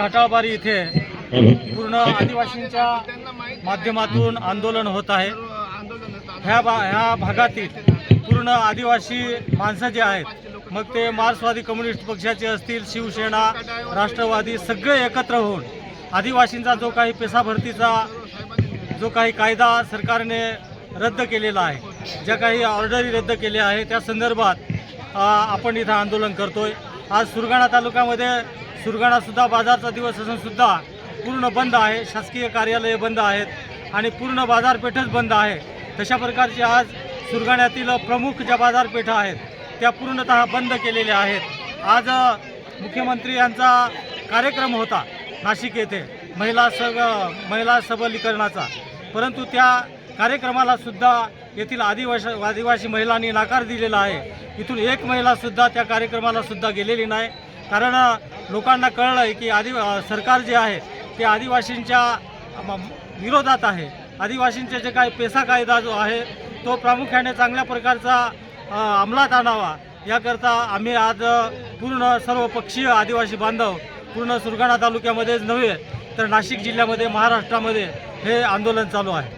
घाटाळबारी इथे पूर्ण आदिवासींच्या माध्यमातून आंदोलन होत आहे. ह्या बा ह्या भागातील पूर्ण आदिवासी माणसं जे आहेत मग ते मार्क्सवादी कम्युनिस्ट पक्षाचे असतील शिवसेना राष्ट्रवादी सगळे एकत्र होऊन आदिवासींचा जो काही पेसा भरतीचा जो काही कायदा सरकारने रद्द केलेला आहे ज्या काही ऑर्डरी रद्द केल्या आहे त्या संदर्भात आपण इथं आंदोलन करतोय. आज सुरगाणा तालुक्यामध्ये सुरगाणासुद्धा बाजारचा दिवस असून सुद्धा पूर्ण बंद आहे. शासकीय कार्यालये बंद आहेत आणि पूर्ण बाजारपेठच बंद आहे. तशा प्रकारचे आज सुरगाण्यातील प्रमुख ज्या बाजारपेठा आहेत त्या पूर्णतः बंद केलेल्या आहेत. आज मुख्यमंत्री यांचा कार्यक्रम होता नाशिक येथे महिला सग महिला सबलीकरणाचा. परंतु त्या कार्यक्रमाला सुद्धा येथील आदिवासी आदिवासी महिलांनी नकार दिलेला आहे. इथून एक महिलासुद्धा त्या कार्यक्रमाला सुद्धा गेलेली नाही. कारण लोकांना कळलं आहे की आदि सरकार जे आहे ते आदिवासींच्या विरोधात आहे. आदिवासींचे जे काही पेसा कायदा जो आहे तो प्रामुख्याने चांगल्या प्रकारचा अंमलात आणावा. याकरता आम्ही आज पूर्ण सर्व पक्षीय आदिवासी बांधव पूर्ण सुरगाणा तालुक्यामध्येच नव्हे तर नाशिक जिल्ह्यामध्ये महाराष्ट्रामध्ये हे आंदोलन चालू आहे.